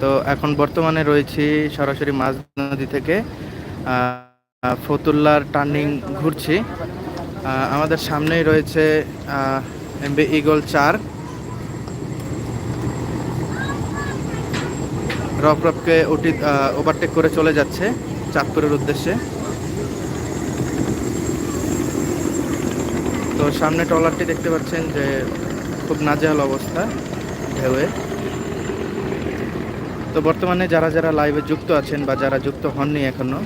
তো এখন বর্তমানে রয়েছি সরাসরি মাঝ নদী থেকে ফতুল্লার টার্নিং ঘুরছি। আমাদের সামনেই রয়েছে এমবি ইগল চার। রফ রফকে ওটি ওভারটেক করে চলে যাচ্ছে চাঁদপুরের উদ্দেশ্যে। তো সামনে ট্রলারটি দেখতে পাচ্ছেন যে খুব নাজেহাল অবস্থা, ঢেউয়ে। তো বর্তমানে যারা যারা লাইভে যুক্ত আছেন বা যারা যুক্ত হননি এখনও,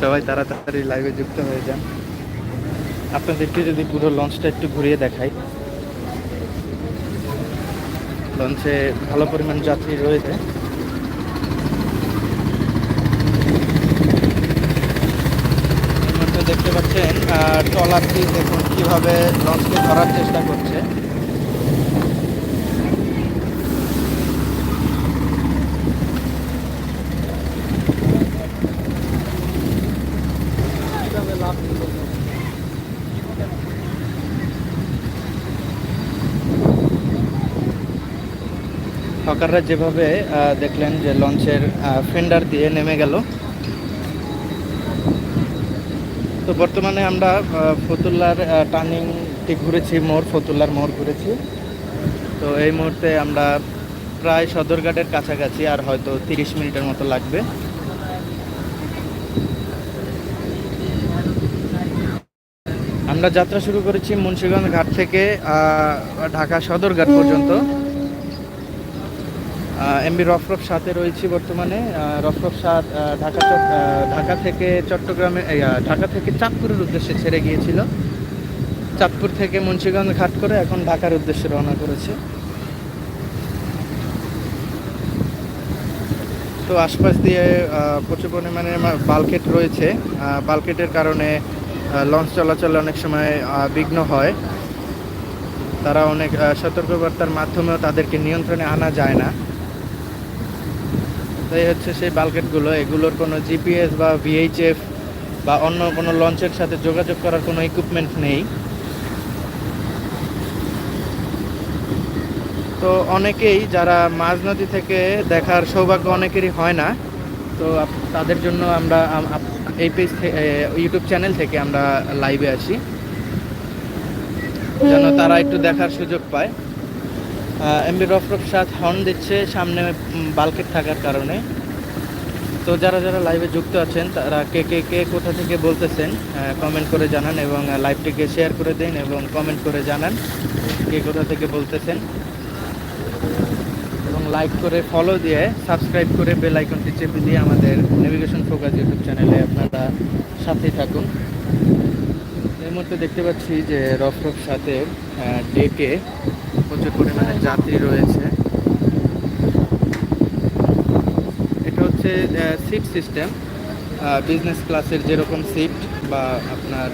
সবাই তাড়াতাড়ি লাইভে যুক্ত হয়ে যান। আপনাদেরকে যদি পুরো লঞ্চটা একটু ঘুরিয়ে দেখাই। লঞ্চে ভালো পরিমাণ যাত্রী রয়েছে। দেখতে পাচ্ছেন ট্রলারটি দেখুন কীভাবে লঞ্চকে ধরার চেষ্টা করছে। হকাররা যেভাবে দেখলেন যে লঞ্চের ফেন্ডার দিয়ে নেমে গেল। তো বর্তমানে আমরা ফতুল্লার টার্নিংটি ঘুরেছি, মোড়, ফতুল্লার মোড় ঘুরেছি। তো এই মুহূর্তে আমরা প্রায় সদরঘাটের কাছাকাছি, আর হয়তো তিরিশ মিনিটের মতো লাগবে। আমরা যাত্রা শুরু করেছি মুন্সিগঞ্জ ঘাট থেকে ঢাকা সদরঘাট পর্যন্ত। এমবি রফরফ সাথে রয়েছি বর্তমানে। রফরফ সাত ঢাকা ঢাকা থেকে চট্টগ্রামে ঢাকা থেকে চাঁদপুরের উদ্দেশ্যে ছেড়ে গিয়েছিল। চাঁদপুর থেকে মুন্সিগঞ্জ ঘাট করে এখন ঢাকার উদ্দেশ্যে রওনা করেছে। তো আশপাশ দিয়ে প্রচুর পরিমাণে বালকেট রয়েছে। বালকেটের কারণে লঞ্চ চলাচলে অনেক সময় বিঘ্ন হয়। তারা অনেক সতর্কবার্তার মাধ্যমেও তাদেরকে নিয়ন্ত্রণে আনা যায় না। তো এই হচ্ছে সেই বালকেটগুলো। এগুলোর কোনো জিপিএস বা ভিএইচএফ বা অন্য কোনো লঞ্চের সাথে যোগাযোগ করার কোনো ইকুইপমেন্ট নেই। তো অনেকেই যারা মাঝ নদী থেকে দেখার সৌভাগ্য অনেকেরই হয় না, তো তাদের জন্য আমরা এই পেজ ইউটিউব চ্যানেল থেকে আমরা লাইভে আসি যেন তারা একটু দেখার সুযোগ পায়। এমবি রফরফ সাথ হর্ন দিচ্ছে সামনে বালকেট থাকার কারণে। তো যারা যারা লাইভে যুক্ত আছেন, তারা কে কে কে, কোথা থেকে বলতেছেন কমেন্ট করে জানান এবং লাইভটিকে শেয়ার করে দিন এবং কমেন্ট করে জানান কে, কোথা থেকে বলতেছেন। এবং লাইক করে ফলো দিয়ে সাবস্ক্রাইব করে বেল আইকনটি চেপে দিয়ে আমাদের নেভিগেশন ফোকাস ইউটিউব চ্যানেলে আপনারা সাথেই থাকুন। এই মুহূর্তে দেখতে পাচ্ছি যে রফ রফ সাথে ডেকে প্রচুর পরিমাণে যাত্রী রয়েছে। এটা হচ্ছে সিট সিস্টেম বিজনেস ক্লাসের যেরকম সিট বা আপনার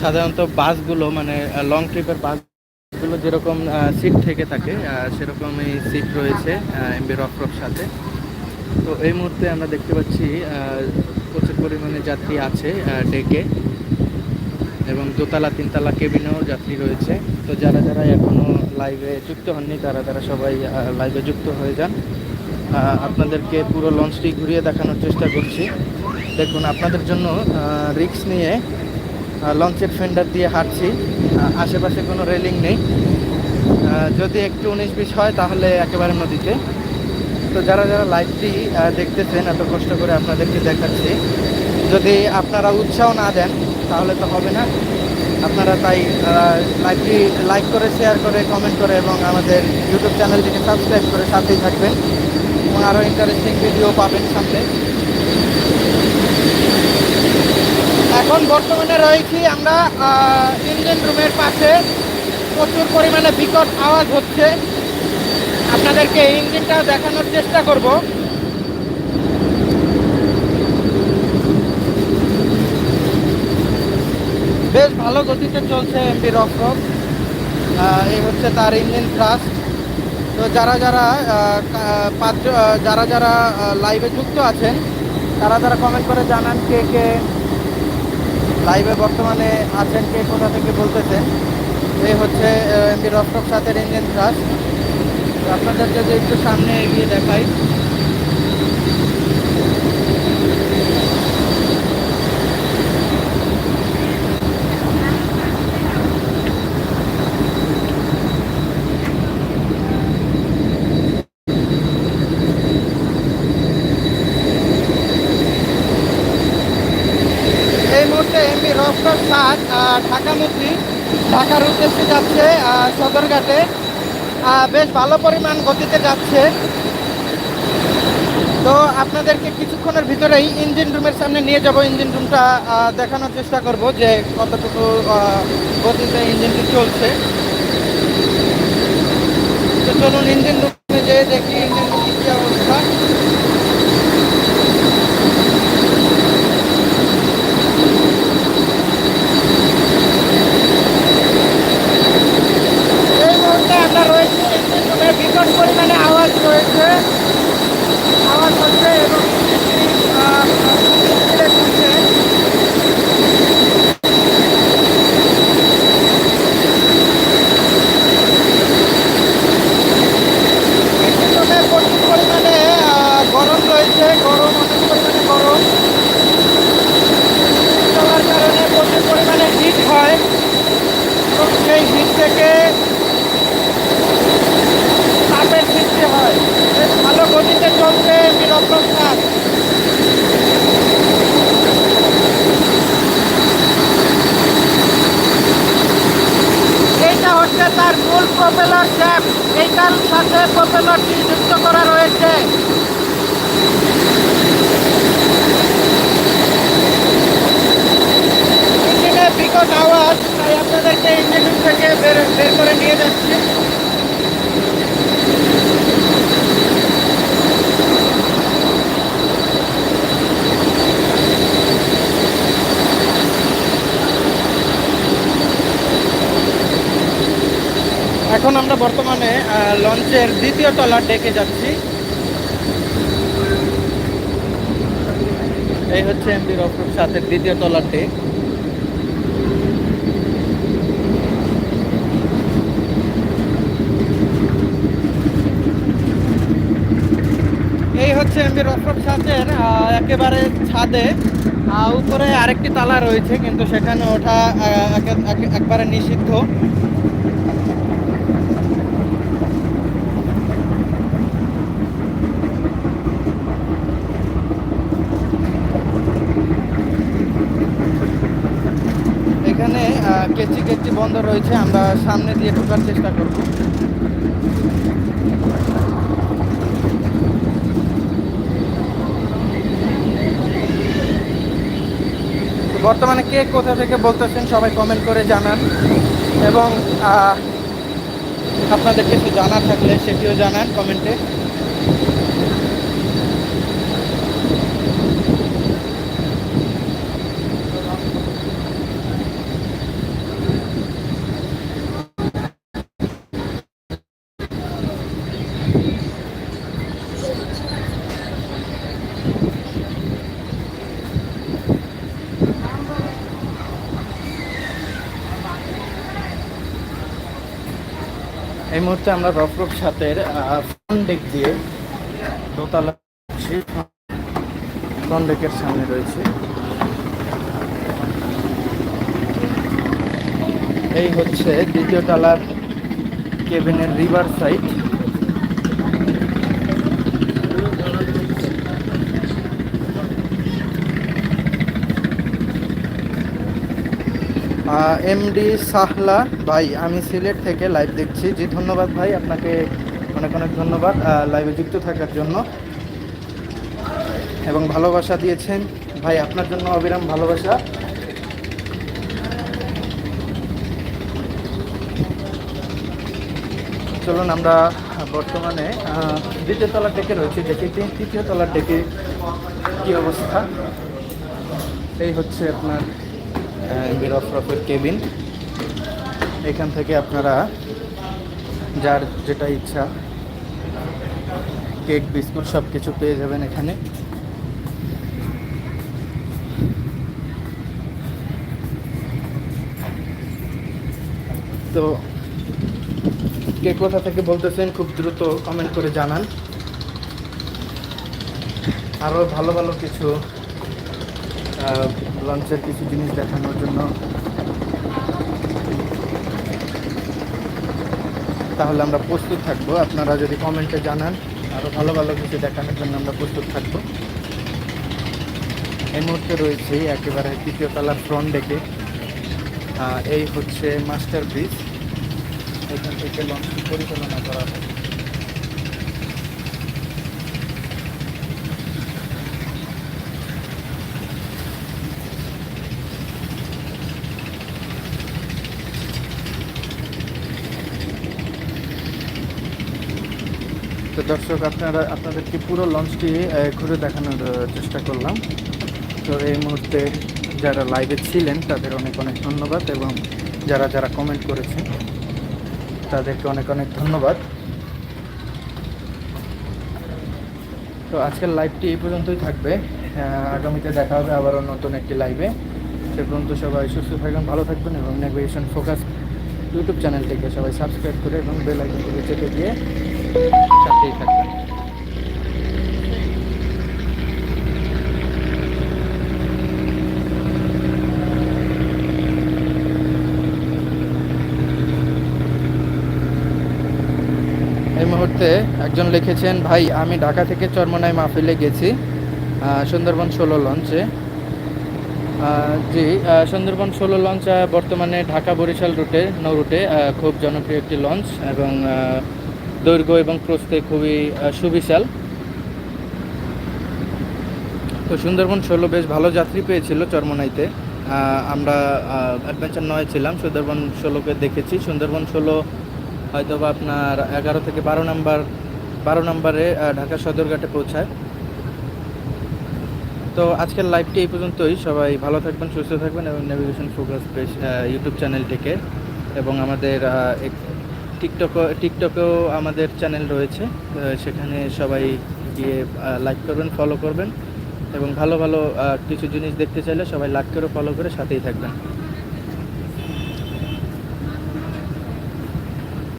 সাধারণত বাসগুলো মানে লং ট্রিপের বাসগুলো যেরকম সিট থেকে থাকে সেরকমই সিট রয়েছে এমবি রফ রফ সাথে। তো এই মুহূর্তে আমরা দেখতে পাচ্ছি প্রচুর পরিমাণে যাত্রী আছে ডেকে এবং দোতলা, তিনতলা কেবিনেও যাত্রী রয়েছে। তো যারা যারা এখনও লাইভে যুক্ত হননি, তারা তারা সবাই লাইভে যুক্ত হয়ে যান। আপনাদেরকে পুরো লঞ্চটি ঘুরিয়ে দেখানোর চেষ্টা করছি। দেখুন, আপনাদের জন্য রিক্স নিয়ে লঞ্চের ফেন্ডার দিয়ে হাঁটছি। আশেপাশে কোনো রেলিং নেই। যদি একটু উনিশ বিশ হয়, তাহলে একেবারে নদীতে। তো যারা যারা লাইভটি দেখতেছেন, এত কষ্ট করে আপনাদেরকে দেখাচ্ছি, যদি আপনারা উৎসাহ না দেন, তাহলে তো হবে না। আপনারা তাই লাইভটি লাইক করে শেয়ার করে কমেন্ট করে এবং আমাদের ইউটিউব চ্যানেলটিকে সাবস্ক্রাইব করে সাথেই থাকবেন। এবং আরও ইন্টারেস্টিং ভিডিও পাবেন সামনে। এখন বর্তমানে রয়েছি আমরা ইঞ্জিন রুমের পাশে। প্রচুর পরিমাণে বিকট আওয়াজ হচ্ছে। আপনাদেরকে ইঞ্জিনটা দেখানোর চেষ্টা করব। বেশ ভালো গতিতে চলছে এমপি রক রক এই হচ্ছে তার ইঞ্জিন থ্রাস্ট তো যারা যারা পাঁচ যারা যারা লাইভে যুক্ত আছেন, তারা তারা কমেন্ট করে জানান কে কে লাইভে বর্তমানে আছেন, কে কোথা থেকে বলতেছেন। এই হচ্ছে এমবি রফটক সাথের ইঞ্জিন ক্রাশ আপনাদের যদি একটু সামনে এগিয়ে দেখাই। ঢাকামুখী ঢাকার উদ্দেশ্যে যাচ্ছে সদরঘাটে। বেশ ভালো পরিমাণ গতিতে যাচ্ছে। তো আপনাদেরকে কিছুক্ষণের ভিতরেই ইঞ্জিন রুমের সামনে নিয়ে যাব। ইঞ্জিন রুমটা দেখানোর চেষ্টা করব যে কতটুকু গতিতে ইঞ্জিনটি চলছে। তো চলুন ইঞ্জিন রুমে যেয়ে দেখি। ইঞ্জিন রুমের কী অবস্থা এই মুহূর্তে আমরা রয়েছি ইঞ্জিন রুমে পরিমাণে আওয়াজ রয়েছে আওয়াজ হচ্ছে এবং আহ, ধীরে চলছে। ইঞ্জিন রুমে প্রচুর পরিমাণে আহ, গরম রয়েছে গরম অনেক পরিমাণে গরম চলার কারণে প্রচুর পরিমাণে হিট হয় এবং সেই হিট থেকে তাপের সৃষ্টি হয় বেশ ভালো গতিতে চলছে বিরক্তম কাজ এইটা হচ্ছে তার মূল প্রপেলার শ্যাপ এইটার সাথে প্রপেলারটি যুক্ত করা রয়েছে ইঞ্জিনের বিকট আওয়াজ তাই আপনাদেরকে ইঞ্জিন রুম থেকে বের এখন আমরা বর্তমানে লঞ্চের দ্বিতীয় তলার ডেকে যাচ্ছি। এই হচ্ছে এমবি রফরুফ সাথের দ্বিতীয় তলার ডেক এই হচ্ছে এমবি রফরফ সাথের আহ, একেবারে ছাদে উপরে আরেকটি তালা রয়েছে, কিন্তু সেখানে ওঠা একবারে নিষিদ্ধ। এখানে কেচি কেচি বন্ধ রয়েছে, আমরা সামনে দিয়ে ঢোকার চেষ্টা করব। বর্তমানে কে কোথা থেকে বলতেছেন সবাই কমেন্ট করে জানান। এবং আপনাদের কিছু জানা থাকলে সেটিও জানান কমেন্টে এই মুহূর্তে আমরা রফরফ সাথের ফ্রন্ট ডেক দিয়ে দোতলা ফ্রন্ট ডেকের সামনে রয়েছে। এই হচ্ছে দ্বিতীয় তলার কেবিনের রিভার সাইড এমডি সাহলা, ভাই, আমি সিলেট থেকে লাইভ দেখছি। জি, ধন্যবাদ ভাই, আপনাকে অনেক অনেক ধন্যবাদ লাইভে যুক্ত থাকার জন্য। এবং ভালোবাসা দিয়েছেন। ভাই, আপনার জন্য অবিরাম ভালোবাসা। চলুন আমরা বর্তমানে দ্বিতীয় তলার ডেকে রয়েছি, দেখি তৃতীয় তলার ডেকে কি অবস্থা। এই হচ্ছে আপনার এমবির অফরফের কেবিন এখান থেকে আপনারা যার যেটা ইচ্ছা কেক, বিস্কুট সব কিছু পেয়ে যাবেন এখানে। তো কে কোথা থেকে বলতেছেন খুব দ্রুত কমেন্ট করে জানান। আরও ভালো ভালো কিছু লঞ্চের কিছু জিনিস দেখানোর জন্য। তাহলে আমরা প্রস্তুত থাকব। আপনারা যদি কমেন্টে জানান আরও ভালো ভালো কিছু দেখানোর জন্য আমরা প্রস্তুত থাকব। এই মুহূর্তে রয়েছে একেবারে তৃতীয় তলার ফ্রন্ট ডেকে এই হচ্ছে মাস্টার ব্রিজ এখান থেকে লঞ্চটি পরিচালনা করা হয় তো দর্শক, আপনারা, আপনাদেরকে পুরো লঞ্চটি ঘুরে দেখানোর চেষ্টা করলাম। তো এই মুহূর্তে যারা লাইভে ছিলেন, তাদের অনেক অনেক ধন্যবাদ এবং যারা যারা কমেন্ট করেছেন, তাদেরকে অনেক অনেক ধন্যবাদ। তো আজকের লাইভটি এই পর্যন্তই থাকবে। আগামীতে দেখা হবে আবারও নতুন একটি লাইভে সে পর্যন্ত সবাই সুস্থ থাকবেন, ভালো থাকবেন এবং নেভিগেশন ফোকাস ইউটিউব চ্যানেলটিকে সবাই সাবস্ক্রাইব করে এবং বেল আইকনটিকে চেপে দিয়ে এই মুহূর্তে একজন লিখেছেন, ভাই, আমি ঢাকা থেকে চরমনাই মাহফিলে গেছি সুন্দরবন ষোলো লঞ্চে। জি সুন্দরবন ষোলো লঞ্চ বর্তমানে ঢাকা বরিশাল রুটে, নৌ রুটে খুব জনপ্রিয় একটি লঞ্চ এবং দৈর্ঘ্য এবং প্রস্থে খুবই সুবিশাল। তো সুন্দরবন ষোলো বেশ ভালো যাত্রী পেয়েছিল চরমনাইতে। আমরা অ্যাডভেঞ্চার নয় ছিলাম, সুন্দরবন ষোলোকে দেখেছি। সুন্দরবন ষোলো হয়তো বা আপনার এগারো থেকে বারো নাম্বার, বারো নাম্বারে ঢাকা সদরঘাটে পৌঁছায়। তো আজকের লাইভটি এই পর্যন্তই। সবাই ভালো থাকবেন, সুস্থ থাকবেন এবং নেভিগেশন ফোকাস ইউটিউব চ্যানেলটিকে এবং আমাদের আহ, এক- টিকটক টিকটকেও আমাদের চ্যানেল রয়েছে। সেখানে সবাই গিয়ে লাইক করবেন ফলো করবেন এবং ভালো ভালো কিছু জিনিস দেখতে চাইলে সবাই লাইক করে ফলো করে সাথেই থাকবেন।